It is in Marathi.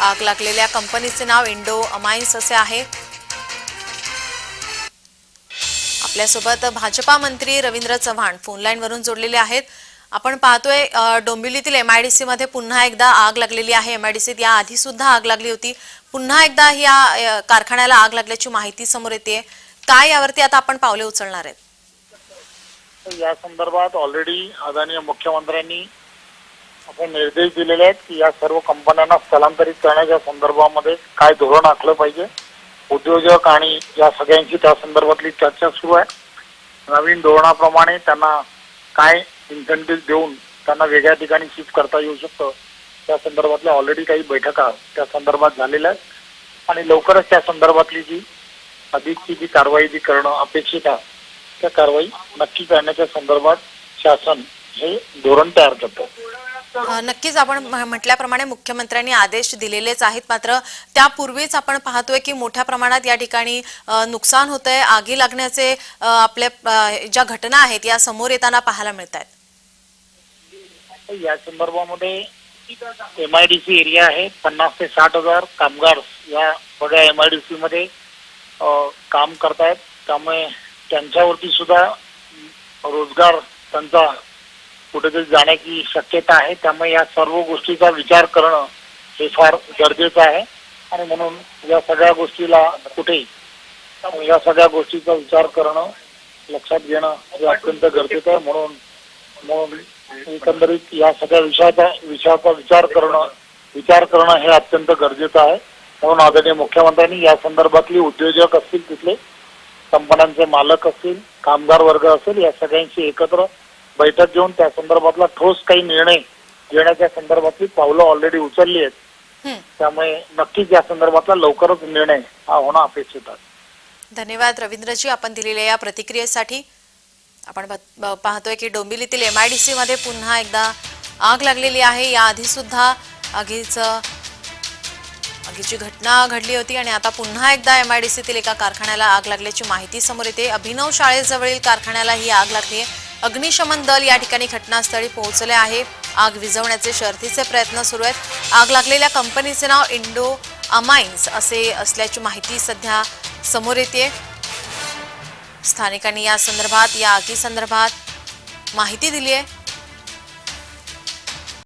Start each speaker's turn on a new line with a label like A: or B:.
A: आग लागलेल्या कंपनीचे नाव इंडो अमाइन्स असे आहे. आपल्यासोबत भाजपा मंत्री रवींद्र चव्हाण फोनलाईनवरून जोडलेले आहेत. आपण पाहतोय डोंबिवलीतील एमआयडीसी मध्ये पुन्हा एकदा आग लागलेली आहे. एमआयडीसीत या आधी सुद्धा आग लागली होती. पुन्हा एकदा या कारखान्याला आग लागल्याची माहिती समोर येते. काय यावरती आता आपण पावले उचलणार आहेत?
B: या संदर्भात ऑलरेडी आदरणीय मुख्यमंत्र्यांनी असे निर्देश दिलेले आहेत की या सर्व कंपन्यांना स्थलांतरित करण्याच्या संदर्भामध्ये काय धोरण आखलं पाहिजे. उद्योजक आणि या सगळ्यांची त्या संदर्भातली चर्चा सुरू आहे. नवीन धोरणाप्रमाणे त्यांना काय इन्सेंटिव्ह देऊन त्यांना वेगळ्या ठिकाणी शिफ्ट करता येऊ शकतं त्या संदर्भातल्या ऑलरेडी काही बैठका त्या संदर्भात झालेल्या आहेत. आणि लवकरच त्या संदर्भातली जी अधिकची जी कारवाई जी करणं अपेक्षित आहे त्या कारवाई नक्की करण्याच्या संदर्भात शासन हे धोरण तयार करतं.
A: नक्कीच आपण म्ह- म्हटल्याप्रमाणे मुख्यमंत्र्यांनी आदेश दिलेलेच आहेत. मात्र त्यापूर्वीच आपण पाहतोय की मोठ्या प्रमाणात या ठिकाणी नुकसान होत आहे आगी लागण्याचे आपल्या ज्या घटना आहेत या समोर येताना पाहायला मिळत आहेत
B: या संदर्भामध्ये M I D C area आहे. पन्नास ते साठ हजार कामगार या सगळ्या एम आय डी सी मध्ये काम करतायत. त्यामुळे त्यांच्यावरती सुद्धा रोजगार त्यांचा कुठेतरी जाण्याची शक्यता आहे. त्यामुळे या सर्व गोष्टीचा विचार करणं हे फार गरजेचं आहे. आणि म्हणून या सगळ्या गोष्टीला कुठे या सगळ्या गोष्टीचा विचार करणं लक्षात घेणं हे अत्यंत गरजेचं आहे. म्हणून म्हणून एकंदरीत या सगळ्या विषयाचा विषयाचा विचार करणं विचार करणं हे अत्यंत गरजेचं आहे. म्हणून आदरणीय मुख्यमंत्र्यांनी या संदर्भातली उद्योजक असतील तिथले कंपन्यांचे मालक असतील कामगार वर्ग असेल या सगळ्यांशी एकत्र बैठक घेऊन त्या संदर्भातला ठोस काही निर्णय घेण्याच्या संदर्भातली पावलं ऑलरेडी उचलली आहेत. त्यामुळे नक्कीच या संदर्भातला लवकरच निर्णय हा होणं अपेक्षित आहे.
A: धन्यवाद रवींद्रजी आपण दिलेल्या या प्रतिक्रियेसाठी. आपण पाहतोय की डोंबिवलीतील एमआयडीसी मध्ये पुन्हा एकदा आग लागलेली आहे. याआधी सुद्धा आगीचं आगीची घटना घडली होती आणि आता पुन्हा एकदा एमआयडीसीतील एका कारखान्याला आग लागल्याची माहिती समोर येते. अभिनव शाळेजवळील कारखान्याला ही आग लागली आहे अग्निशमन दल या ठिकाणी घटनास्थळी पोहोचले आहे. आग विझवण्याचे शर्थीचे प्रयत्न सुरू आहेत. आग लागलेल्या कंपनीचे नाव इंडो अमाइन्स असे असल्याची माहिती सध्या समोर येते स्थानिकांनी या संदर्भात या आगी संदर्भात माहिती दिली आहे